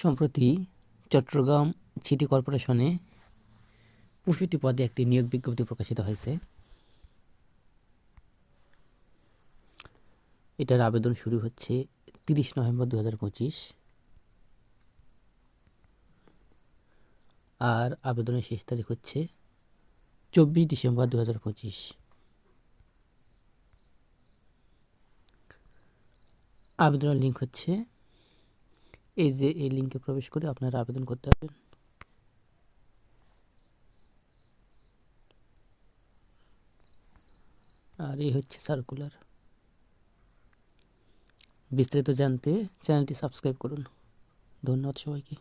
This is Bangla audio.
সম্প্রতি চট্টগ্রাম সিটি কর্পোরেশনে পঁয়ষট্টি পদে একটি নিয়োগ বিজ্ঞপ্তি প্রকাশিত হয়েছে। এটার আবেদন শুরু হচ্ছে তিরিশ নভেম্বর দু হাজার পঁচিশ। আর আবেদনের শেষ তারিখ হচ্ছে চব্বিশ ডিসেম্বর দু হাজার পঁচিশ। আবেদনের লিঙ্ক হচ্ছে এই যে এই লিঙ্কে প্রবেশ করে আপনারা আবেদন করতে পারবেন। আর এই হচ্ছে সার্কুলার বিস্তারিত জানতে চ্যানেলটি সাবস্ক্রাইব করুন। ধন্যবাদ সবাইকে।